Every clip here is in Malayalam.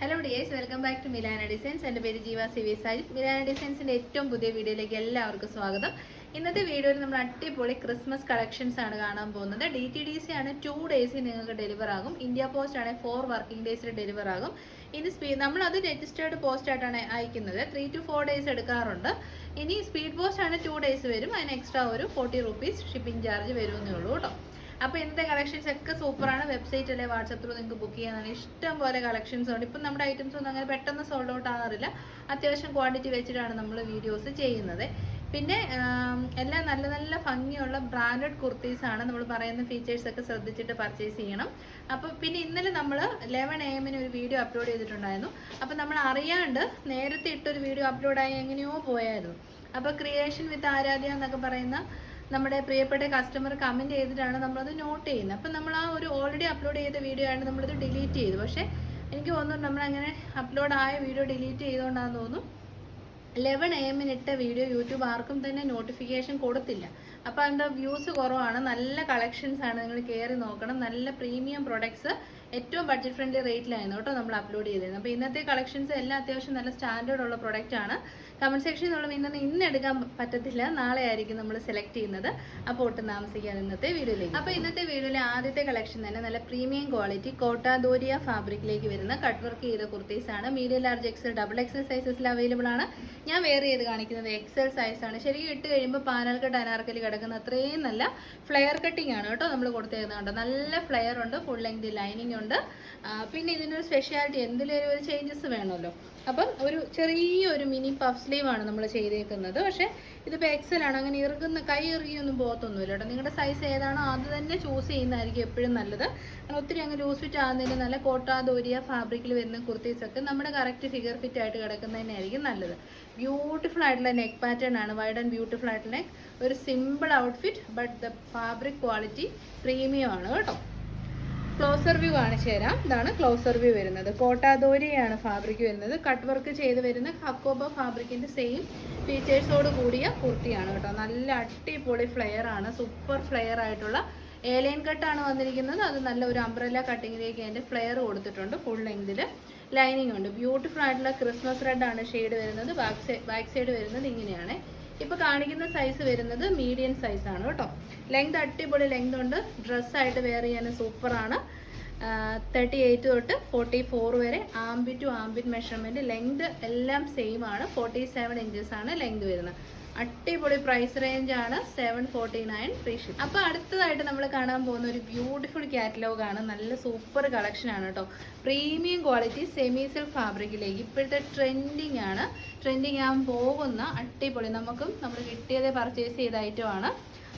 Hello dears welcome back to Milana designs എന്റെ പേര് ജീവ സി വി സാജിത് മിലാന ഡിസൈൻസിന്റെ ഏറ്റവും പുതിയ വീഡിയോയിലേക്ക് എല്ലാവർക്കും സ്വാഗതം. ഇന്നത്തെ വീഡിയോയിൽ നമ്മൾ അടിപൊളി ക്രിസ്മസ് കളക്ഷൻസ് ആണ് കാണാൻ പോകുന്നത്. ഡി ടി ഡി സി ആണ് ടു ഡേയ്സിൽ നിങ്ങൾക്ക് ഡെലിവർ ആകും. ഇന്ത്യ പോസ്റ്റ് ആണ് ഫോർ വർക്കിംഗ് ഡേയ്സിൽ ഡെലിവർ ആകും. ഇനി സ്പീഡ് നമ്മളത് രജിസ്റ്റേർഡ് പോസ്റ്റ് ആയിട്ടാണ് അയക്കുന്നത്. ത്രീ ടു ഫോർ ഡേയ്സ് എടുക്കാറുണ്ട്. ഇനി സ്പീഡ് പോസ്റ്റ് ആണ് ടു ഡേയ്സ് വരും. അതിന് എക്സ്ട്രാ ഒരു ഫോർട്ടി റുപ്പീസ് ഷിപ്പിംഗ് ചാർജ് വരുമെന്നേ ഉള്ളൂ കേട്ടോ. അപ്പോൾ ഇന്നത്തെ കളക്ഷൻസ് ഒക്കെ സൂപ്പറാണ്. വെബ്സൈറ്റ് അല്ലെ വാട്സപ്പ് ത്രൂ നിങ്ങൾക്ക് ബുക്ക് ചെയ്യാനാണ് ഇഷ്ടം പോലെ കളക്ഷൻസ് ഉണ്ട്. ഇപ്പം നമ്മുടെ ഐറ്റംസ് ഒന്നും അങ്ങനെ പെട്ടെന്ന് സോൾഡ് ഔട്ട് ആകാറില്ല. അത്യാവശ്യം ക്വാണ്ടിറ്റി വെച്ചിട്ടാണ് നമ്മൾ വീഡിയോസ് ചെയ്യുന്നത്. പിന്നെ എല്ലാ നല്ല നല്ല ഭംഗിയുള്ള ബ്രാൻഡഡ് കുർത്തീസാണ് നമ്മൾ പറയുന്ന ഫീച്ചേഴ്സ് ഒക്കെ ശ്രദ്ധിച്ചിട്ട് പർച്ചേസ് ചെയ്യണം. അപ്പോൾ പിന്നെ ഇന്നലെ നമ്മൾ ലെവൻ എ എമ്മിന് ഒരു വീഡിയോ അപ്ലോഡ് ചെയ്തിട്ടുണ്ടായിരുന്നു. അപ്പോൾ നമ്മൾ അറിയാണ്ട് നേരത്തെ ഇട്ടൊരു വീഡിയോ അപ്ലോഡായി എങ്ങനെയോ പോയായിരുന്നു. അപ്പോൾ ക്രിയേഷൻ വിത്ത് ആരാധ്യ എന്നൊക്കെ പറയുന്ന നമ്മുടെ പ്രിയപ്പെട്ട കസ്റ്റമർ കമന്റ് ചെയ്തിട്ടാണ് നമ്മളത് നോട്ട് ചെയ്യുന്നത്. അപ്പം നമ്മൾ ആ ഒരു ഓൾറെഡി അപ്ലോഡ് ചെയ്ത വീഡിയോ ആണ് നമ്മളിത് ഡിലീറ്റ് ചെയ്തു പക്ഷേ എനിക്ക് തോന്നുന്നു നമ്മളങ്ങനെ അപ്ലോഡ് ആയ വീഡിയോ ഡിലീറ്റ് ചെയ്തുകൊണ്ടാണെന്ന് തോന്നുന്നു. ലെവൻ എ എമ്മിന് ഇട്ട വീഡിയോ യൂട്യൂബ് ആർക്കും തന്നെ നോട്ടിഫിക്കേഷൻ കൊടുത്തില്ല. അപ്പോൾ അതിന്റെ വ്യൂസ് കുറവാണ്. നല്ല കളക്ഷൻസ് ആണ് നിങ്ങൾ കയറി നോക്കണം. നല്ല പ്രീമിയം പ്രൊഡക്ട്സ് ഏറ്റവും ബഡ്ജറ്റ് ഫ്രണ്ട്ലി റേറ്റിലായിരുന്നു കേട്ടോ നമ്മൾ അപ്ലോഡ് ചെയ്തിരുന്നത്. അപ്പോൾ ഇന്നത്തെ കളക്ഷൻസ് എല്ലാം അത്യാവശ്യം നല്ല സ്റ്റാൻഡേർഡ് ഉള്ള പ്രൊഡക്റ്റ് ആണ്. കമന്റ് സെക്ഷനിൽ നമ്മൾ ഇന്ന് ഇന്ന് എടുക്കാൻ പറ്റത്തില്ല. നാളെ ആയിരിക്കും നമ്മൾ സെലക്ട് ചെയ്യുന്നത്. അപ്പോൾ ഒട്ടും താമസിക്കാതെ ഇന്നത്തെ വീഡിയോയിലേക്ക് അപ്പോൾ ഇന്നത്തെ വീഡിയോയിലെ ആദ്യത്തെ കളക്ഷൻ തന്നെ നല്ല പ്രീമിയം ക്വാളിറ്റി കോട്ടാദോരിയ ഫാബ്രിക്കിലേക്ക് വരുന്ന കട്ട് വർക്ക് ചെയ്ത കുർത്തീസ് ആണ്. Medium large XL double XL സൈസസിൽ available ആണ്. ഞാൻ വെയർ ചെയ്ത് കാണിക്കുന്നത്? എക്സൽ സൈസ് ആണ്. ശരിക്കും ഇട്ട് കഴിയുമ്പോൾ പാനൽ കട്ട് അനാർക്കലി കിടക്കുന്ന അത്രയും നല്ല ഫ്ലെയർ കട്ടിംഗ് ആണ് കേട്ടോ നമ്മൾ കൊടുത്തേക്കുന്നത് കണ്ടോ? നല്ല ഫ്ലെയർ ഉണ്ട് ഫുൾ ലെങ്ത് ലൈനിങ് ഉണ്ട്. പിന്നെ ഇതിനൊരു സ്പെഷ്യാലിറ്റി എന്തിലൊരു ചേഞ്ചസ് വേണമല്ലോ? അപ്പം ഒരു ചെറിയൊരു മിനി പഫ് സ്ലീവ് ആണ് നമ്മൾ ചെയ്തേക്കുന്നത്. പക്ഷേ ഇതിപ്പോൾ എക്സലാണ് അങ്ങനെ ഇറുകുന്ന കൈ ഇറുകിയൊന്നും പോകത്തൊന്നുമില്ല കേട്ടോ. നിങ്ങളുടെ സൈസ് ഏതാണോ അത് തന്നെ ചൂസ് ചെയ്യുന്നതായിരിക്കും എപ്പോഴും നല്ലത്. ഒത്തിരി അങ്ങ് ലൂസ് ഫിറ്റ് ആകുന്നതിന് നല്ല കോട്ടാ ദോരിയ ഫാബ്രിക്കിൽ വരുന്ന കുർത്തീസൊക്കെ നമ്മുടെ കറക്റ്റ് ഫിഗർ ഫിറ്റ് ആയിട്ട് കിടക്കുന്നതന്നെയായിരിക്കും നല്ലത്. ബ്യൂട്ടിഫുൾ ആയിട്ടുള്ള നെക്ക് പാറ്റേൺ ആണ്. വൈഡ് ആൻഡ് ബ്യൂട്ടിഫുൾ ആയിട്ടുള്ള നെക്ക് ഒരു simple outfit but the fabric quality premium ആണ് കേട്ടോ. ക്ലോസർ വ്യൂ കാണിച്ചു തരാം. ഇതാണ് ക്ലോസർ വ്യൂ വരുന്നത്. കോട്ടാദോരിയാണ് ഫാബ്രിക് വരുന്നത്. കട്ട് വർക്ക് ചെയ്ത് വരുന്ന ഹക്കോബ ഫാബ്രിക്കിന്റെ സെയിം ഫീച്ചേഴ്സോട് കൂടിയ കുർത്തിയാണ് കേട്ടോ. നല്ല അടിപൊളി ഫ്ലെയർ ആണ്. സൂപ്പർ ഫ്ലെയർ ആയിട്ടുള്ള ഏലൈൻ കട്ടാണ് വന്നിരിക്കുന്നത്. അത് നല്ല ഒരു അംബ്രല്ല കട്ടിങ്ങിലേക്ക് അതിന്റെ ഫ്ലെയർ കൊടുത്തിട്ടുണ്ട്. ഫുൾ ലെങ്തിൽ ലൈനിങ് ഉണ്ട്. ബ്യൂട്ടിഫുൾ ആയിട്ടുള്ള ക്രിസ്മസ് റെഡ് ആണ് ഷെയ്ഡ് വരുന്നത്. ബാക്ക് സൈഡ് ബാക്ക് സൈഡ് വരുന്നത് ഇങ്ങനെയാണ്. ഇപ്പൊ കാണിക്കുന്ന സൈസ് വരുന്നത് മീഡിയം സൈസ് ആണ് കേട്ടോ. ലെങ്ത് അടിപൊളി ലെങ്ത് ഉണ്ട്. ഡ്രസ്സായിട്ട് വെയർ ചെയ്യാൻ സൂപ്പറാണ് തേർട്ടി എയ്റ്റ് തൊട്ട് ഫോർട്ടി ഫോർ വരെ armpit to armpit measurement length എല്ലാം സെയിം ആണ്. ഫോർട്ടി സെവൻ ഇഞ്ചസ് ആണ് ലെങ്ത് വരുന്നത്. അടിപൊളി പ്രൈസ് റേഞ്ച് ആണ് seven forty nine free ship അപ്പോൾ അടുത്തതായിട്ട് നമ്മൾ കാണാൻ പോകുന്ന ഒരു ബ്യൂട്ടിഫുൾ കാറ്റലോഗ് ആണ്. നല്ല സൂപ്പർ കളക്ഷൻ ആണ് കേട്ടോ പ്രീമിയം ക്വാളിറ്റി സെമി സിൽക്ക് ഫാബ്രിക്കിലേക്ക് ഇപ്പോഴത്തെ ട്രെൻഡിങ് ആണ്. ട്രെൻഡിങ് ആകാൻ പോകുന്ന അടിപൊളി നമുക്കും നമ്മൾ കിട്ടിയതേ പർച്ചേസ് ചെയ്ത ഐറ്റമാണ്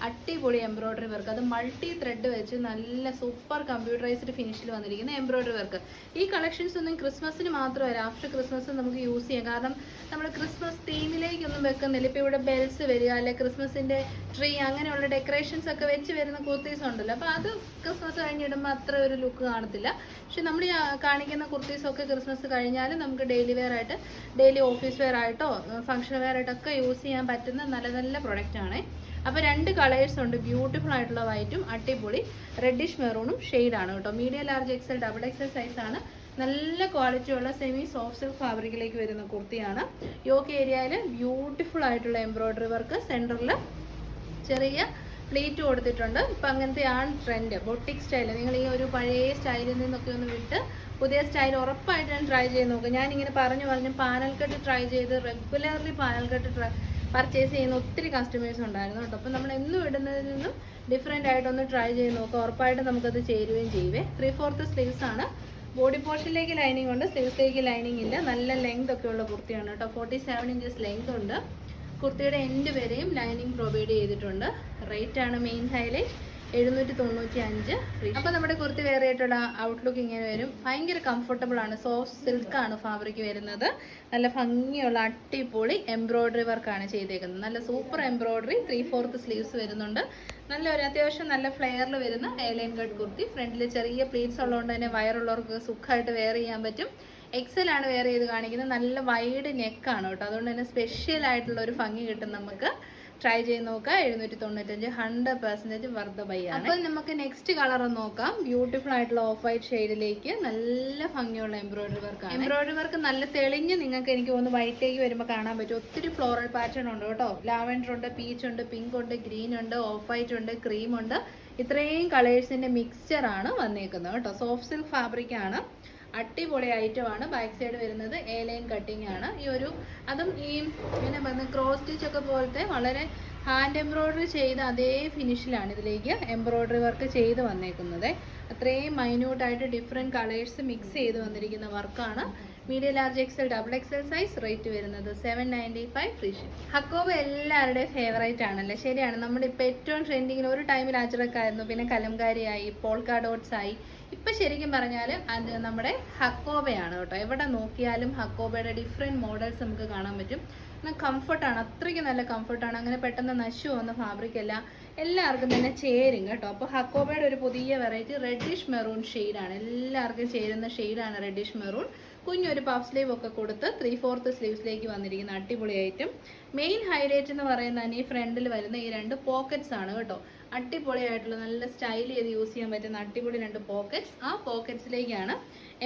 അടിപൊളി എംബ്രോയ്ഡറി വർക്ക് അത് മൾട്ടി ത്രെഡ് വെച്ച് നല്ല സൂപ്പർ കമ്പ്യൂട്ടറൈസ്ഡ് ഫിനിഷിൽ വന്നിരിക്കുന്ന എംബ്രോയ്ഡറി വർക്ക് ഈ കളക്ഷൻസ് ഒന്നും ക്രിസ്മസിന് മാത്രമല്ല ആഫ്റ്റർ ക്രിസ്മസ് നമുക്ക് യൂസ് ചെയ്യാം. കാരണം നമ്മൾ ക്രിസ്മസ് തീമിലേക്കൊന്നും വെക്കുന്നില്ല. ഇപ്പോൾ ഇവിടെ ബെൽസ് വരിക അല്ലെ ക്രിസ്മസിന്റെ ട്രീ അങ്ങനെയുള്ള ഡെക്കറേഷൻസ് ഒക്കെ വെച്ച് വരുന്ന കുർത്തീസ് ഉണ്ടല്ലോ. അപ്പോൾ അത് ക്രിസ്മസ് കഴിഞ്ഞിടുമ്പോൾ അത്ര ഒരു ലുക്ക് കാണത്തില്ല. പക്ഷെ നമ്മൾ ഈ കാണിക്കുന്ന കുർത്തീസൊക്കെ ക്രിസ്മസ് കഴിഞ്ഞാൽ നമുക്ക് ഡെയിലി വെയർ ആയിട്ട് ഡെയിലി ഓഫീസ് വെയർ ആയിട്ടോ ഫംഗ്ഷൻ വെയർ ആയിട്ടൊക്കെ യൂസ് ചെയ്യാൻ പറ്റുന്ന നല്ല നല്ല പ്രൊഡക്റ്റ് ആണ്. അപ്പോൾ രണ്ട് കളേഴ്സ് ഉണ്ട് ബ്യൂട്ടിഫുൾ ആയിട്ടുള്ള വൈറ്റും അടിപൊളി റെഡിഷ് മെറൂണും ആണ് കേട്ടോ. Medium large XL double XL size ആണ്. നല്ല ക്വാളിറ്റി ഉള്ള സെമി സോഫ്റ്റ് സിൽക്ക് ഫാബ്രിക്കിലേക്ക് വരുന്ന കുർത്തിയാണ് യോക്ക് ഏരിയയിൽ ബ്യൂട്ടിഫുൾ ആയിട്ടുള്ള എംബ്രോയ്ഡറി വർക്ക് സെന്ററിൽ ചെറിയ പ്ലേറ്റ് കൊടുത്തിട്ടുണ്ട്. ഇപ്പം അങ്ങനത്തെ ആണ് ട്രെൻഡ് ബൊട്ടിക് സ്റ്റൈൽ നിങ്ങൾ ഈ ഒരു പഴയ സ്റ്റൈലിൽ നിന്നൊക്കെ ഒന്ന് വിട്ട് പുതിയ സ്റ്റൈൽ ഉറപ്പായിട്ട് ഞാൻ ട്രൈ ചെയ്ത് നോക്കും. ഞാനിങ്ങനെ പറഞ്ഞു പറഞ്ഞു പാനൽ കട്ട് ട്രൈ ചെയ്ത് regularly panel cut try purchase ചെയ്യുന്ന ഒത്തിരി കസ്റ്റമേഴ്സ് ഉണ്ടായിരുന്നു കേട്ടോ. അപ്പം നമ്മൾ എന്നും ഇടുന്നതിൽ നിന്നും ഡിഫറെന്റ് ആയിട്ടൊന്ന് ട്രൈ ചെയ്ത് നോക്കുക ഉറപ്പായിട്ട് നമുക്കത് ചേരുകയും ചെയ്യുവേ. ത്രീ ഫോർത്ത് സ്ലീവ്സ് ആണ്. ബോഡി പോർഷനിലേക്ക് ലൈനിങ് ഉണ്ട്. സ്ലീവ്സിലേക്ക് ലൈനിങ് ഇല്ല. നല്ല ലെങ്ത് ഒക്കെ ഉള്ള കുർത്തിയാണ് കേട്ടോ. ഫോർട്ടി സെവൻ ഇഞ്ചസ് ലെങ്ത് ഉണ്ട്. കുർത്തിയുടെ എൻഡ് വരെയും ലൈനിങ് പ്രൊവൈഡ് ചെയ്തിട്ടുണ്ട്. റേറ്റ് ആണ് മെയിൻ ഹൈലൈറ്റ് എഴുന്നൂറ്റി തൊണ്ണൂറ്റി അഞ്ച് അപ്പോൾ നമ്മുടെ കുർത്തി വേറെ ആയിട്ടുള്ള ഔട്ട്ലുക്ക് ഇങ്ങനെ വരും. ഭയങ്കര കംഫർട്ടബിൾ ആണ്. സോഫ്റ്റ് ആണ് ഫാബ്രിക് വരുന്നത്. നല്ല ഭംഗിയുള്ള അടിപൊളി എംബ്രോയ്ഡറി വർക്കാണ് ചെയ്തേക്കുന്നത്. നല്ല super embroidery three fourth sleeves വരുന്നുണ്ട്. നല്ല ഒരു അത്യാവശ്യം നല്ല ഫ്ലെയറിൽ വരുന്ന എയർലൈൻ കട്ട് കുർത്തി. ഫ്രണ്ടിൽ ചെറിയ പ്ലീറ്റ്സ് ഉള്ളതുകൊണ്ട് തന്നെ വയറുള്ളവർക്ക് സുഖമായിട്ട് വെയർ ചെയ്യാൻ പറ്റും. എക്സൽ ആണ് വെയർ ചെയ്ത് കാണിക്കുന്നത്. നല്ല വൈഡ് നെക്കാണ് കേട്ടോ. അതുകൊണ്ട് തന്നെ സ്പെഷ്യൽ ആയിട്ടുള്ള ഒരു ഭംഗി കിട്ടും നമുക്ക്. ട്രൈ ചെയ്ത് നോക്കുക. എഴുന്നൂറ്റി തൊണ്ണൂറ്റഞ്ച് ഹൺഡ്രഡ് പെർസെന്റേജ് വർദ്ധ ബൈ ആണ് അപ്പോൾ നമുക്ക് നെക്സ്റ്റ് കളർ നോക്കാം. ബ്യൂട്ടിഫുൾ ആയിട്ടുള്ള ഓഫ് വൈറ്റ് ഷെയ്ഡിലേക്ക് നല്ല ഭംഗിയുള്ള എംബ്രോയിഡറി വർക്ക് എംബ്രോയിഡറി വർക്ക് നല്ല തെളിഞ്ഞ് നിങ്ങൾക്ക് എനിക്ക് തോന്നുന്നു വൈറ്റിലേക്ക് വരുമ്പോൾ കാണാൻ പറ്റും. ഒത്തിരി ഫ്ലോറൽ പാറ്റേൺ ഉണ്ട് കേട്ടോ. ലാവൻഡർ ഉണ്ട് പീച്ച് ഉണ്ട് പിങ്ക് ഉണ്ട് ഗ്രീൻ ഉണ്ട് ഓഫ് വൈറ്റ് ഉണ്ട് ക്രീം ഉണ്ട്. ഇത്രയും കളേഴ്സിന്റെ മിക്സ്ചർ ആണ് വന്നേക്കുന്നത് കേട്ടോ. സോഫ്റ്റ് സിൽക്ക് ഫാബ്രിക് ആണ്. അടിപൊളി ഐറ്റമാണ് ബാക്ക് സൈഡ് വരുന്നത് എ ലൈൻ കട്ടിംഗ് ആണ്. ഈ ഒരു അതും ഈ പിന്നെ പറഞ്ഞ ക്രോസ് സ്റ്റിച്ച് ഒക്കെ പോലത്തെ വളരെ ഹാൻഡ് എംബ്രോയിഡറി ചെയ്ത അതേ ഫിനിഷിലാണ് ഇതിലേക്ക് എംബ്രോയ്ഡറി വർക്ക് ചെയ്ത് വന്നേക്കുന്നത്. അത്രയും മൈന്യൂട്ടായിട്ട് ഡിഫറെന്റ് കളേഴ്സ് മിക്സ് ചെയ്ത് വന്നിരിക്കുന്ന വർക്കാണ് medium large XL double XL size rate വരുന്നത് seven ninety five free ship hakoba എല്ലാവരുടെയും ഫേവറേറ്റ് ആണല്ലേ? ശരിയാണ്. നമ്മുടെ ഇപ്പോൾ ഏറ്റവും ട്രെൻഡിങ്ങിന് ഒരു ടൈമിൽ അജറക്കായിരുന്നു പിന്നെ കലംകാരിയായി പോൾക്കാ ഡോട്ട്സ് ആയി. ഇപ്പം ശരിക്കും പറഞ്ഞാൽ അത് നമ്മുടെ ഹക്കോബയാണ് കേട്ടോ. എവിടെ നോക്കിയാലും ഹക്കോബയുടെ ഡിഫറെന്റ് മോഡൽസ് നമുക്ക് കാണാൻ പറ്റും. കംഫർട്ടാണ് അത്രയ്ക്ക് നല്ല കംഫർട്ടാണ് അങ്ങനെ പെട്ടെന്ന് നശു വന്ന ഫാബ്രിക് അല്ല. എല്ലാവർക്കും തന്നെ ചേരും കേട്ടോ. അപ്പോൾ ഹക്കോബയുടെ ഒരു പുതിയ വെറൈറ്റി റെഡിഷ് മെറൂൺ ഷെയ്ഡാണ് എല്ലാവർക്കും ചേരുന്ന ഷെയ്ഡാണ് റെഡിഷ് മെറൂൺ കുഞ്ഞൊരു പഫ് സ്ലീവ് ഒക്കെ കൊടുത്ത് ത്രീ ഫോർത്ത് സ്ലീവ്സിലേക്ക് വന്നിരിക്കുന്ന അടിപൊളി ഐറ്റം മെയിൻ ഹൈലൈറ്റ് എന്ന് പറയുന്നത് ഈ ഫ്രണ്ടിൽ വരുന്ന ഈ രണ്ട് പോക്കറ്റ്സ് ആണ് കേട്ടോ. അടിപൊളിയായിട്ടുള്ള നല്ല സ്റ്റൈൽ ചെയ്ത് യൂസ് ചെയ്യാൻ പറ്റുന്ന അടിപൊളി രണ്ട് പോക്കറ്റ്സ് ആ പോക്കറ്റ്സിലേക്കാണ്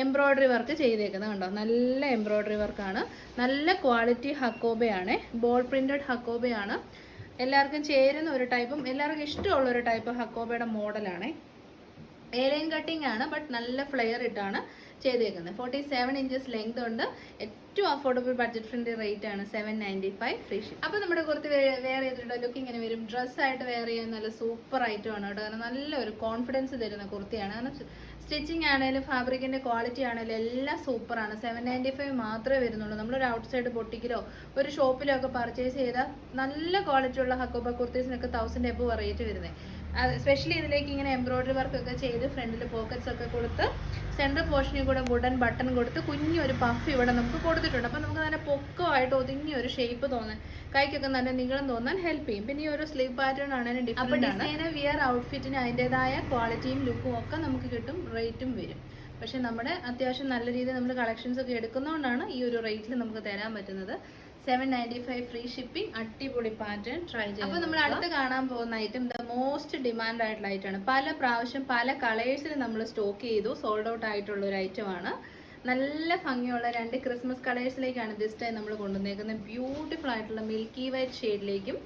എംബ്രോയ്ഡറി വർക്ക് ചെയ്തേക്കുന്നത് കണ്ടോ? നല്ല എംബ്രോയ്ഡറി വർക്കാണ് നല്ല ക്വാളിറ്റി ഹക്കോബയാണ്. ബോൾ പ്രിന്റഡ് ഹക്കോബയാണ്. എല്ലാവർക്കും ചേരുന്ന ഒരു ടൈപ്പും എല്ലാവർക്കും ഇഷ്ടമുള്ള ഒരു ടൈപ്പ് ഹക്കോബയുടെ മോഡലാണ് ഏലൈൻ കട്ടിംഗ് ആണ് ബട്ട് നല്ല ഫ്ലെയർ ഇട്ടാണ് ചെയ്തേക്കുന്നത്. ഫോർട്ടി സെവൻ ഇഞ്ചസ് ലെങ്ത് ഉണ്ട്. ഏറ്റവും അഫോർഡബിൾ ബഡ്ജറ്റ് ഫ്രണ്ട്ലി റേറ്റ് ആണ് seven ninety five free ship അപ്പോൾ നമ്മുടെ കുറച്ച് വെയർ ചെയ്തിട്ടുണ്ട് ലുക്ക് ഇങ്ങനെ വരും. ഡ്രസ്സായിട്ട് വെയർ ചെയ്യാൻ നല്ല സൂപ്പർ ഐറ്റം ആണ് കേട്ടോ. കാരണം നല്ലൊരു കോൺഫിഡൻസ് തരുന്ന കുർത്തിയാണ്. കാരണം സ്റ്റിച്ചിങ് ആണെങ്കിലും ഫാബ്രിക്കിന്റെ ക്വാളിറ്റി ആണെങ്കിലും എല്ലാം സൂപ്പറാണ് സെവൻ നയന്റി ഫൈവ് മാത്രമേ വരുന്നുള്ളൂ. നമ്മളൊരു ഔട്ട് സൈഡ് ബൊട്ടിക്കിലോ ഒരു ഷോപ്പിലോ ഒക്കെ പർച്ചേസ് ചെയ്താൽ നല്ല ക്വാളിറ്റി ഉള്ള ഹക്കോബ കുർത്തീസിനൊക്കെ തൗസൻഡ് എബോ റേറ്റ് വരുന്നത് സ്പെഷ്യലി ഇതിലേക്ക് ഇങ്ങനെ എംബ്രോയ്ഡറി വർക്ക് ഒക്കെ ചെയ്ത് ഫ്രണ്ടിൽ പോക്കറ്റ്സ് ഒക്കെ കൊടുത്ത് സെൻട്രൽ പോർഷനിൽ കൂടെ വുഡൻ ബട്ടൺ കൊടുത്ത് കുഞ്ഞൊരു പഫ് ഇവിടെ നമുക്ക് കൊടുത്തിട്ടുണ്ട്. അപ്പോൾ നമുക്ക് നല്ല പൊക്കമായിട്ട് ഒതുങ്ങിയ ഒരു ഷേപ്പ് തോന്നാൻ കൈക്കൊക്കെ നല്ല നീളം തോന്നാൻ ഹെൽപ്പ് ചെയ്യും. പിന്നെ ഈ ഒരു സ്ലീവ് പാറ്റേൺ ആണ് അപ്പം ആണ്. ഡിസൈനർ വിയർ ഔട്ട്ഫിറ്റിന് അതിന്റെതായ ക്വാളിറ്റിയും ലുക്കും ഒക്കെ നമുക്ക് കിട്ടും റേറ്റും വരും. പക്ഷേ നമ്മുടെ അത്യാവശ്യം നല്ല രീതിയിൽ നമ്മൾ കളക്ഷൻസ് ഒക്കെ എടുക്കുന്നതുകൊണ്ടാണ് ഈ ഒരു റേറ്റിൽ നമുക്ക് തരാൻ പറ്റുന്നത്. Seven ninety five free shipping അടിപൊളി പാറ്റേൺ ട്രൈ ചെയ്യാം അപ്പോൾ നമ്മൾ അടുത്ത് കാണാൻ പോകുന്ന ഐറ്റം ദ മോസ്റ്റ് ഡിമാൻഡ് ആയിട്ടുള്ള ആണ്. പല പ്രാവശ്യം പല കളേഴ്സിൽ നമ്മൾ സ്റ്റോക്ക് ചെയ്തു സോൾഡ് ഔട്ട് ആയിട്ടുള്ള ഒരു ഐറ്റം ആണ്. നല്ല ഭംഗിയുള്ള രണ്ട് ക്രിസ്മസ് കളേഴ്സിലേക്കാണ് ദിസ് ടൈം നമ്മൾ കൊണ്ടുവന്നേക്കുന്നത്. ബ്യൂട്ടിഫുൾ ആയിട്ടുള്ള മിൽക്കി വൈറ്റ് ഷെയ്ഡിലേക്കും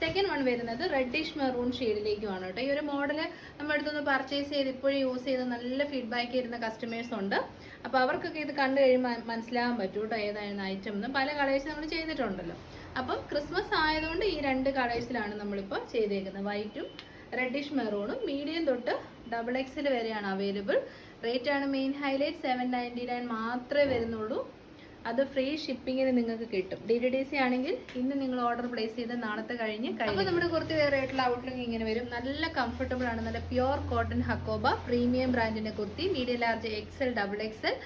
സെക്കൻഡ് വൺ വരുന്നത് റെഡിഷ് മെറൂൺ ഷെയ്ഡിലേക്കുമാണ് കേട്ടോ. ഈ ഒരു മോഡൽ നമ്മുടെ അടുത്തൊന്ന് പർച്ചേസ് ചെയ്ത് ഇപ്പോഴും യൂസ് ചെയ്ത് നല്ല ഫീഡ്ബാക്ക് ഇരുന്ന കസ്റ്റമേഴ്സ് ഉണ്ട്. അപ്പോൾ അവർക്കൊക്കെ ഇത് കണ്ടു കഴിയുമ്പോൾ മനസ്സിലാകാൻ പറ്റും കേട്ടോ ഏതായിരുന്നു ഐറ്റം എന്ന്. പല കളേഴ്സ് നമ്മൾ ചെയ്തിട്ടുണ്ടല്ലോ. അപ്പം ക്രിസ്മസ് ആയതുകൊണ്ട് ഈ രണ്ട് കളേഴ്സിലാണ് നമ്മളിപ്പോൾ ചെയ്തേക്കുന്നത്. വൈറ്റും റെഡിഷ് മെറൂണും മീഡിയം തൊട്ട് ഡബിൾ എക്സിൽ വരെയാണ് അവൈലബിൾ റേറ്റ് ആണ് main highlight seven ninety nine മാത്രമേ വരുന്നുള്ളൂ. അത് ഫ്രീ ഷിപ്പിങ്ങിന് നിങ്ങൾക്ക് കിട്ടും. ഡി ഡി ഡി സി ആണെങ്കിൽ ഇന്ന് നിങ്ങൾ ഓർഡർ പ്ലേസ് ചെയ്ത് നാളത്തെ കഴിഞ്ഞ് അപ്പോൾ നമ്മുടെ കുറച്ച് വേറെ ആയിട്ടുള്ള ഔട്ട്ലുക്ക് ഇങ്ങനെ വരും. നല്ല കംഫർട്ടബിൾ ആണ്. നല്ല പ്യുർ കോട്ടൺ ഹക്കോബ പ്രീമിയം ബ്രാൻഡിന്റെ kurti. Medium large XL double XL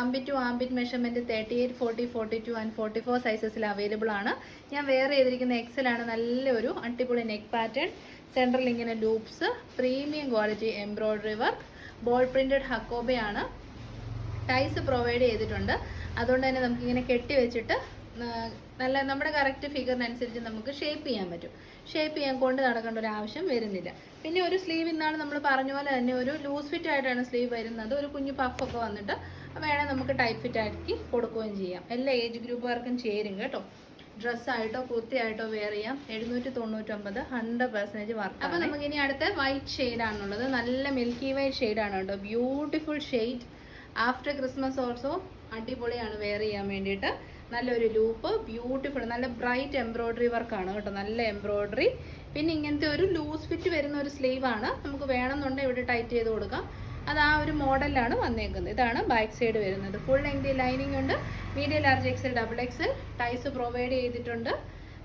armpit to armpit measurement thirty eight forty forty two and forty four സൈസസിൽ available ആണ്. ഞാൻ വേറെ ചെയ്തിരിക്കുന്ന എക്സൽ ആണ് നല്ലൊരു അടിപൊളി നെക്ക് പാറ്റേൺ സെൻട്രൽ ഇങ്ങനെ loops premium quality embroidery work ball printed ഹക്കോബയാണ്. Ties provide ചെയ്തിട്ടുണ്ട്. അതുകൊണ്ട് തന്നെ നമുക്കിങ്ങനെ കെട്ടി വെച്ചിട്ട് നല്ല നമ്മുടെ കറക്റ്റ് ഫിഗറിനനുസരിച്ച് നമുക്ക് ഷേപ്പ് ചെയ്യാൻ പറ്റും. ഷേപ്പ് ചെയ്യാൻ കൊണ്ട് നടക്കേണ്ട ഒരു ആവശ്യം വരുന്നില്ല. പിന്നെ ഒരു സ്ലീവ് ഇന്നാണ് നമ്മൾ പറഞ്ഞ പോലെ തന്നെ ഒരു ലൂസ് ഫിറ്റ് ആയിട്ടാണ് സ്ലീവ് വരുന്നത്. ഒരു കുഞ്ഞു പഫൊക്കെ വന്നിട്ട് വേണേൽ നമുക്ക് ടൈറ്റ് ഫിറ്റ് ആക്കി കൊടുക്കുകയും ചെയ്യാം. എല്ലാ ഏജ് ഗ്രൂപ്പുകാർക്കും ചേരും കേട്ടോ. ഡ്രസ്സായിട്ടോ കുർത്തിയായിട്ടോ വെയർ ചെയ്യാം. എഴുന്നൂറ്റി തൊണ്ണൂറ്റൊമ്പത് ഹൺഡ്രഡ് പെർസെന്റേജ് വർക്ക് അപ്പോൾ നമുക്ക് ഇനി അടുത്ത വൈറ്റ് ഷെയ്ഡാണുള്ളത് നല്ല മിൽക്കി വൈറ്റ് ഷെയ്ഡാണ് കേട്ടോ. Beautiful shade after Christmas also അടിപൊളിയാണ് വെയർ ചെയ്യാൻ വേണ്ടിയിട്ട്. നല്ലൊരു ലൂപ്പ് ബ്യൂട്ടിഫുൾ നല്ല ബ്രൈറ്റ് എംബ്രോയ്ഡറി വർക്കാണ് കേട്ടോ. നല്ല എംബ്രോയ്ഡറി പിന്നെ ഇങ്ങനത്തെ ഒരു ലൂസ് ഫിറ്റ് വരുന്ന ഒരു സ്ലീവ് ആണ്. നമുക്ക് വേണമെന്നുണ്ടെങ്കിൽ ഇവിടെ ടൈറ്റ് ചെയ്ത് കൊടുക്കാം. അത് ആ ഒരു മോഡലിലാണ് വന്നേക്കുന്നത്. ഇതാണ് ബാക്ക് സൈഡ് വരുന്നത്. ഫുൾ ലെങ്തി ലൈനിങ് ഉണ്ട്. Medium large XL double XL ties provide ചെയ്തിട്ടുണ്ട്.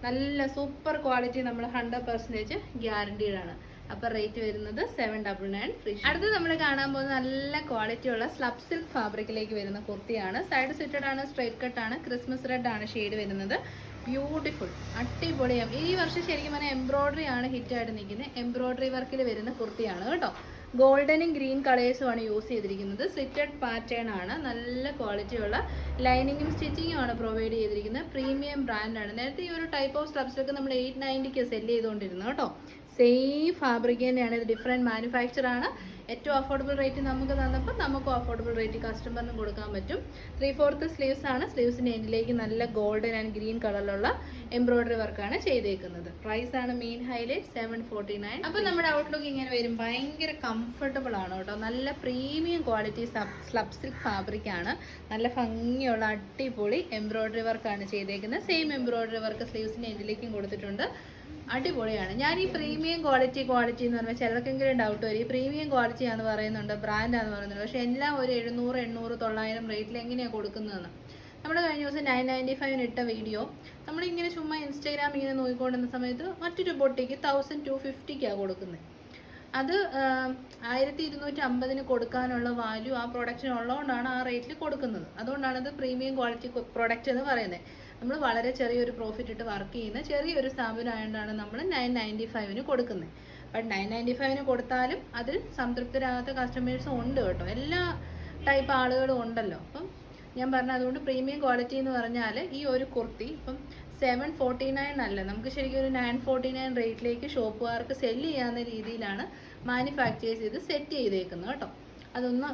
നല്ല സൂപ്പർ ക്വാളിറ്റി നമ്മൾ ഹൺഡ്രഡ് പെർസെന്റേജ് ഗ്യാരണ്ടീഡ് ആണ്. അപ്പോൾ റേറ്റ് വരുന്നത് സെവൻ ഡബിൾ നയൻ ഫ്രീ അടുത്ത് നമ്മൾ കാണാൻ പോകുന്ന നല്ല ക്വാളിറ്റി ഉള്ള സ്ലബ് സിൽക്ക് ഫാബ്രിക്കിലേക്ക് വരുന്ന കുർത്തിയാണ്. സൈഡ് സിറ്റഡ് ആണ് സ്ട്രൈറ്റ് ആണ് ക്രിസ്മസ് റെഡ് ആണ് ഷെയ്ഡ് വരുന്നത്. ബ്യൂട്ടിഫുൾ അടിപൊളിയാണ് ഈ വർഷം ശരിക്കും പറഞ്ഞാൽ എംബ്രോയ്ഡറി ആണ് ഹിറ്റായിട്ട് നിൽക്കുന്നത് എംബ്രോയ്ഡറി വർക്കിൽ വരുന്ന കുർത്തിയാണ് കേട്ടോ. ഗോൾഡനും ഗ്രീൻ കളേഴ്സുമാണ് യൂസ് ചെയ്തിരിക്കുന്നത്. സിറ്റഡ് പാറ്റേൺ ആണ്. നല്ല ക്വാളിറ്റിയുള്ള ലൈനിങ്ങും സ്റ്റിച്ചിങ്ങും ആണ് പ്രൊവൈഡ് ചെയ്തിരിക്കുന്നത്. പ്രീമിയം ബ്രാൻഡാണ് നേരത്തെ ഈ ഒരു ടൈപ്പ് ഓഫ് സ്ലബ്സൊക്കെ നമ്മൾ എയ്റ്റ് നയന്റിക്ക് സെൽ ചെയ്തുകൊണ്ടിരുന്നത് കേട്ടോ. സെയിം ഫാബ്രിക് തന്നെയാണ്. ഇത് ഡിഫറെന്റ് മാനുഫാക്ചർ ആണ്. ഏറ്റവും അഫോർഡബിൾ റേറ്റ് നമുക്ക് തന്നപ്പോൾ നമുക്കും അഫോർഡബിൾ റേറ്റ് കസ്റ്റമറിന് കൊടുക്കാൻ പറ്റും. ത്രീ ഫോർത്ത് സ്ലീവ്സ് ആണ്. സ്ലീവ്സിന്റെ എൻഡിലേക്ക് നല്ല ഗോൾഡൻ ആൻഡ് ഗ്രീൻ കളറിലുള്ള എംബ്രോയിഡറി വർക്കാണ് ചെയ്തേക്കുന്നത്. പ്രൈസ് ആണ് main highlight seven forty nine അപ്പോൾ നമ്മുടെ ഔട്ട്ലുക്ക് ഇങ്ങനെ വരും. ഭയങ്കര കംഫർട്ടബിൾ ആണ് കേട്ടോ. നല്ല premium quality slub silk fabric ആണ്. നല്ല ഭംഗിയുള്ള അടിപൊളി എംബ്രോയിഡറി വർക്കാണ് ചെയ്തേക്കുന്നത്. സെയിം എംബ്രോയിഡറി വർക്ക് സ്ലീവ്സിന്റെ എൻഡിലേക്കും കൊടുത്തിട്ടുണ്ട്. അടിപൊളിയാണ്. ഞാൻ ഈ പ്രീമിയം ക്വാളിറ്റി ക്വാളിറ്റി എന്ന് പറഞ്ഞാൽ ചിലർക്കെങ്കിലും ഡൗട്ട് വരും. ഈ പ്രീമിയം ക്വാളിറ്റി ആണെന്ന് പറയുന്നുണ്ട് ബ്രാൻഡാന്ന് പറയുന്നുണ്ട്. പക്ഷേ എല്ലാം ഒരു എഴുന്നൂറ് എണ്ണൂറ് തൊള്ളായിരം റേറ്റിൽ എങ്ങനെയാണ് കൊടുക്കുന്നതെന്ന്. നമ്മൾ കഴിഞ്ഞ ദിവസം നയൻ നയന്റി ഫൈവിന് ഇട്ട വീഡിയോ നമ്മളിങ്ങനെ ചുമ്മാ ഇൻസ്റ്റാഗ്രാം ഇങ്ങനെ നോക്കിക്കൊണ്ടിരുന്ന സമയത്ത് മറ്റൊരു ബൊട്ടിക്ക് തൗസൻഡ് ടു ഫിഫ്റ്റിക്കാണ് കൊടുക്കുന്നത് അത് ആയിരത്തി ഇരുന്നൂറ്റി അമ്പതിന് കൊടുക്കാനുള്ള വാല്യൂ ആ പ്രൊഡക്ഷൻ ഉള്ളതുകൊണ്ടാണ് ആ റേറ്റിൽ കൊടുക്കുന്നത്. അതുകൊണ്ടാണ് ഇത് പ്രീമിയം ക്വാളിറ്റി പ്രൊഡക്റ്റ് എന്ന് പറയുന്നത് നമ്മൾ വളരെ ചെറിയൊരു പ്രോഫിറ്റ് ഇട്ട് വർക്ക് ചെയ്യുന്ന ചെറിയൊരു സ്ഥാപനമായതുകൊണ്ടാണ് നമ്മൾ നയൻ നയന്റി ഫൈവിന് കൊടുക്കുന്നത് ബട്ട് നയൻ നയന്റി ഫൈവിന് കൊടുത്താലും അതിൽ സംതൃപ്തരാകാത്ത കസ്റ്റമേഴ്സും ഉണ്ട് കേട്ടോ. എല്ലാ ടൈപ്പ് ആളുകളും ഉണ്ടല്ലോ. അപ്പം ഞാൻ പറഞ്ഞ അതുകൊണ്ട് പ്രീമിയം ക്വാളിറ്റി എന്ന് പറഞ്ഞാൽ ഈ ഒരു കുർത്തി ഇപ്പം സെവൻ ഫോർട്ടി നയൻ അല്ല. നമുക്ക് ശരിക്കും ഒരു നയൻ ഫോർട്ടി നയൻ റേറ്റിലേക്ക് ഷോപ്പുകാർക്ക് സെല്ല് ചെയ്യാവുന്ന രീതിയിലാണ് മാനുഫാക്ചേഴ്സ് ചെയ്ത് സെറ്റ് ചെയ്തേക്കുന്നത് കേട്ടോ. അതൊന്ന്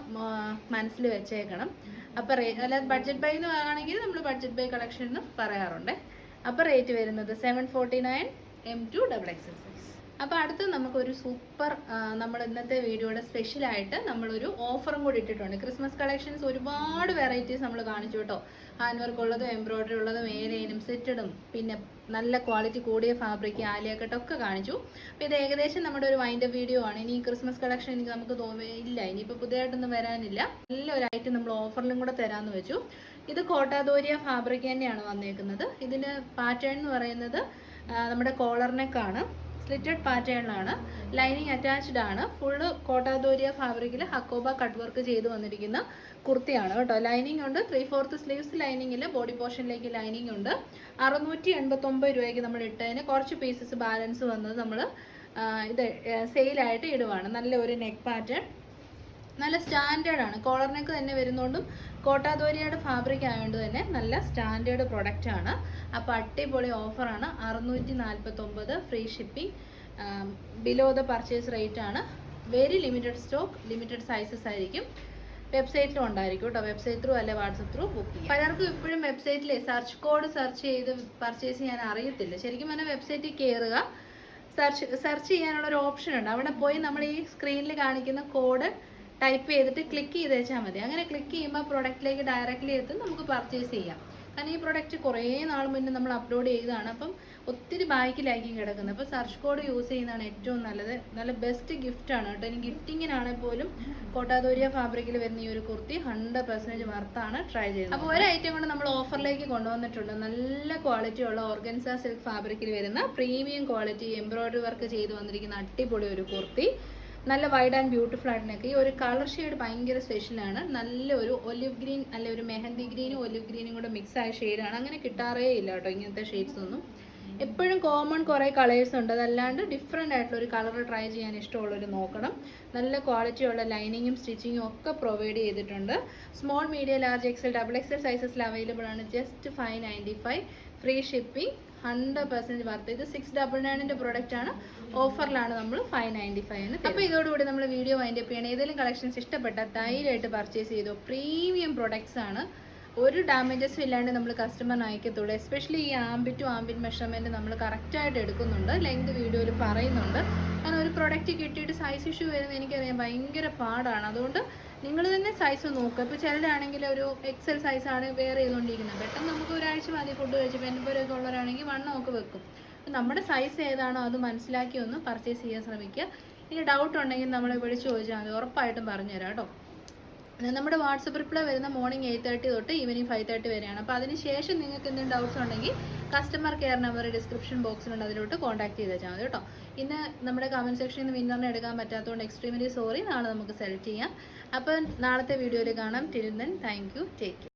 മനസ്സിൽ വെച്ചേക്കണം. അപ്പോൾ റേറ്റ് അല്ലാതെ ബഡ്ജറ്റ് ബൈ എന്ന് പറയുകയാണെങ്കിൽ നമ്മൾ ബഡ്ജറ്റ് ബൈ കളക്ഷൻ എന്ന് പറയാറുണ്ട്. അപ്പോൾ റേറ്റ് വരുന്നത് seven forty nine M to double X L size അടുത്ത് നമുക്കൊരു സൂപ്പർ നമ്മൾ ഇന്നത്തെ വീഡിയോയുടെ സ്പെഷ്യലായിട്ട് നമ്മളൊരു ഓഫറും കൂടി ഇട്ടിട്ടുണ്ട്. ക്രിസ്മസ് കളക്ഷൻസ് ഒരുപാട് വെറൈറ്റീസ് നമ്മൾ കാണിച്ചു കേട്ടോ. ഹാൻഡ് വർക്ക് ഉള്ളതും എംബ്രോയ്ഡറി ഉള്ളതും ഏലയിനും സെറ്റഡും പിന്നെ നല്ല ക്വാളിറ്റി കൂടിയ ഫാബ്രിക് ആലിയക്കട്ടൊക്കെ കാണിച്ചു. അപ്പോൾ ഇത് ഏകദേശം നമ്മുടെ ഒരു വൈൻഡ് വീഡിയോ ആണ്. ഇനി ക്രിസ്മസ് കളക്ഷൻ എനിക്ക് നമുക്ക് തോന്നിയില്ല ഇനിയിപ്പോൾ പുതിയതായിട്ടൊന്നും വരാനില്ല. നല്ലൊരു ഐറ്റം നമ്മൾ ഓഫറിലും കൂടെ തരാമെന്ന് വെച്ചു. ഇത് കോട്ടാദോരിയ ഫാബ്രിക് തന്നെയാണ് വന്നേക്കുന്നത്. ഇതിന്റെ പാറ്റേൺ എന്ന് പറയുന്നത് നമ്മുടെ കോളർ സ്ലിറ്റഡ് പാറ്റേണിലാണ് ലൈനിങ് അറ്റാച്ച്ഡ് ആണ്. ഫുള്ള് കോട്ടാദോരിയ ഫാബ്രിക്കിൽ ഹക്കോബ കട്ട് വർക്ക് ചെയ്ത് വന്നിരിക്കുന്ന കുർത്തിയാണ് കേട്ടോ. ലൈനിങ് ഉണ്ട്. ത്രീ ഫോർത്ത് സ്ലീവ്സ് ലൈനിങ്ങിൽ ബോഡി പോർഷനിലേക്ക് ലൈനിങ് ഉണ്ട്. അറുന്നൂറ്റി എൺപത്തൊമ്പത് രൂപയ്ക്ക് നമ്മൾ ഇട്ടതിന് കുറച്ച് പീസസ് ബാലൻസ് വന്നത് നമ്മൾ ഇത് സെയിലായിട്ട് ഇടുവാണ്. നല്ല ഒരു നെക്ക് പാറ്റേൺ. നല്ല സ്റ്റാൻഡേർഡ് ആണ്. കോളർ നെക്ക് തന്നെ വരുന്നതുകൊണ്ടും കോട്ടാദോരിയുടെ ഫാബ്രിക് ആയതുകൊണ്ട് തന്നെ നല്ല സ്റ്റാൻഡേർഡ് പ്രൊഡക്റ്റ് ആണ്. അപ്പോൾ അടിപൊളി ഓഫറാണ് അറുന്നൂറ്റി നാൽപ്പത്തൊമ്പത് free shipping below the purchase rate ആണ്. Very limited stock limited sizes ആയിരിക്കും. വെബ്സൈറ്റിലും ഉണ്ടായിരിക്കും കേട്ടോ വെബ്സൈറ്റ് ത്രൂ അല്ലെ വാട്സപ്പ് ത്രൂ ബുക്ക് ചെയ്യാം. പലർക്കും ഇപ്പോഴും വെബ്സൈറ്റിൽ സെർച്ച് കോഡ് സെർച്ച് ചെയ്ത് പർച്ചേസ് ചെയ്യാൻ അറിയത്തില്ല. ശരിക്കും പറഞ്ഞാൽ വെബ്സൈറ്റിൽ കയറുക സെർച്ച് സെർച്ച് ചെയ്യാനുള്ള ഒരു ഓപ്ഷൻ ഉണ്ട്. അവിടെ പോയി നമ്മൾ ഈ സ്ക്രീനിൽ കാണിക്കുന്ന കോഡ് ടൈപ്പ് ചെയ്തിട്ട് ക്ലിക്ക് ചെയ്ത് വെച്ചാൽ മതി. അങ്ങനെ ക്ലിക്ക് ചെയ്യുമ്പോൾ പ്രൊഡക്റ്റിലേക്ക് ഡയറക്റ്റ്ലി എത്തും നമുക്ക് പർച്ചേസ് ചെയ്യാം. കാരണം ഈ പ്രൊഡക്റ്റ് കുറേ നാൾ മുന്നേ നമ്മൾ അപ്ലോഡ് ചെയ്തതാണ്. അപ്പം ഒത്തിരി ബാക്കിലായിരിക്കും കിടക്കുന്നത് അപ്പോൾ സർച്ച് കോഡ് യൂസ് ചെയ്യുന്നതാണ് ഏറ്റവും നല്ലത്. നല്ല ബെസ്റ്റ് ഗിഫ്റ്റാണ് കേട്ടോ. ഇനി ഗിഫ്റ്റിങ്ങിനാണെങ്കിൽ പോലും കോട്ടാതോരിയ ഫാബ്രിക്കിൽ വരുന്ന ഈ ഒരു കുർത്തി ഹൺഡ്രഡ് പെർസെന്റേജ് വർത്താണ് ട്രൈ ചെയ്യുന്നത് അപ്പോൾ ഒരു ഐറ്റം കൊണ്ട് നമ്മൾ ഓഫറിലേക്ക് കൊണ്ടുവന്നിട്ടുണ്ട്. നല്ല ക്വാളിറ്റി ഉള്ള ഓർഗൻസ സിൽക്ക് ഫാബ്രിക്കിൽ വരുന്ന പ്രീമിയം ക്വാളിറ്റി എംബ്രോയ്ഡറി വർക്ക് ചെയ്ത് വന്നിരിക്കുന്ന അടിപൊളി ഒരു കുർത്തി. നല്ല വൈഡ് ആൻഡ് ബ്യൂട്ടിഫുൾ ആയിട്ടൊക്കെ ഈ ഒരു കളർ ഷെയ്ഡ് ഭയങ്കര സ്പെഷ്യലാണ് നല്ല ഒരു ഒലിവ് ഗ്രീൻ അല്ലെ ഒരു മെഹന്തി ഗ്രീനും ഒലിവ് ഗ്രീനും കൂടെ മിക്സ് ആയ ഷെയ്ഡാണ് അങ്ങനെ കിട്ടാറേ ഇല്ല കേട്ടോ ഇങ്ങനത്തെ ഷെയ്ഡ്സ് ഒന്നും. എപ്പോഴും കോമൺ കുറേ കളേഴ്സ് ഉണ്ട്. അതല്ലാണ്ട് ഡിഫറെന്റ് ആയിട്ടുള്ള ഒരു കളർ ട്രൈ ചെയ്യാൻ ഇഷ്ടമുള്ളവർ നോക്കണം. നല്ല ക്വാളിറ്റിയുള്ള ലൈനിങ്ങും സ്റ്റിച്ചിങ്ങും ഒക്കെ പ്രൊവൈഡ് ചെയ്തിട്ടുണ്ട്. Small medium large XL double XL സൈസസിൽ available ആണ്. Just five ninety five free shipping hundred percent worth ഇത് സിക്സ് ഡബിൾ നയനിന്റെ പ്രോഡക്റ്റ് ആണ്. ഓഫറിലാണ് നമ്മൾ ഫൈവ് നയന്റി ഫൈവിന് അപ്പോൾ ഇതോടുകൂടി നമ്മൾ വീഡിയോ വൈൻഡ് അപ്പ് ചെയ്യണം. ഏതെങ്കിലും കളക്ഷൻസ് ഇഷ്ടപ്പെട്ട ധൈര്യമായിട്ട് പർച്ചേസ് ചെയ്തു. പ്രീമിയം പ്രൊഡക്ട്സ് ആണ്. ഒരു ഡാമേജസും ഇല്ലാണ്ട് നമ്മൾ കസ്റ്റമറിന് അയക്കത്തുള്ളൂ. എസ്പെഷ്യലി ഈ ആംബിറ്റ് ടു ആംബിറ്റ് മെഷർമെന്റ് നമ്മൾ കറക്റ്റായിട്ട് എടുക്കുന്നുണ്ട്. ലെങ്ത് വീഡിയോയിൽ പറയുന്നുണ്ട്. കാരണം ഒരു പ്രൊഡക്റ്റ് കിട്ടിയിട്ട് സൈസ് ഇഷ്യൂ വരുന്നത് എനിക്കറിയാം ഭയങ്കര പാടാണ്. അതുകൊണ്ട് നിങ്ങൾ തന്നെ സൈസ് നോക്കുക ഇപ്പോൾ ചിലരാണെങ്കിൽ ഒരു എക്സൽ സൈസാണ് വെയർ ചെയ്തുകൊണ്ടിരിക്കുന്നത്. പെട്ടെന്ന് നമുക്ക് ഒരാഴ്ച മതി ഫുഡ് കഴിച്ച്. പെൻപൊരൊക്കെ ഉള്ളവരാണെങ്കിൽ വണ്ണം ഒക്കെ വെക്കും. അപ്പം നമ്മുടെ സൈസ് ഏതാണോ അത് മനസ്സിലാക്കി ഒന്ന് പർച്ചേസ് ചെയ്യാൻ ശ്രമിക്കുക. ഇനി ഡൗട്ട് ഉണ്ടെങ്കിൽ നമ്മളെ വിളിച്ച് ചോദിച്ചാൽ മതി. ഉറപ്പായിട്ടും പറഞ്ഞുതരാം കേട്ടോ. നമ്മുടെ വാട്സപ്പ് റിപ്ലൈ വരുന്ന മോർണിംഗ് എയ്റ്റ് തേർട്ടി തൊട്ട് ഈവനിങ് ഫൈവ് തേർട്ടി വരെയാണ്. അപ്പോൾ അതിന് ശേഷം നിങ്ങൾക്ക് എന്തെങ്കിലും ഡൗട്ട്സ് ഉണ്ടെങ്കിൽ കസ്റ്റമർ കെയർ നമ്പർ ഡിസ്ക്രിപ്ഷൻ ബോക്സിലുണ്ട് അതിലോട്ട് കോൺടാക്ട് ചെയ്തേച്ചാൽ മതി കേട്ടോ. ഇന്ന് നമ്മുടെ കമന്റ് സെക്ഷനിൽ നിന്ന് വിന്നറിനെ എടുക്കാൻ പറ്റാത്തതുകൊണ്ട് എക്സ്ട്രീമലി സോറി നാളെ നമുക്ക് സെലക്ട് ചെയ്യാം. അപ്പോൾ നാളത്തെ വീഡിയോയിൽ കാണാം. Till then thank you take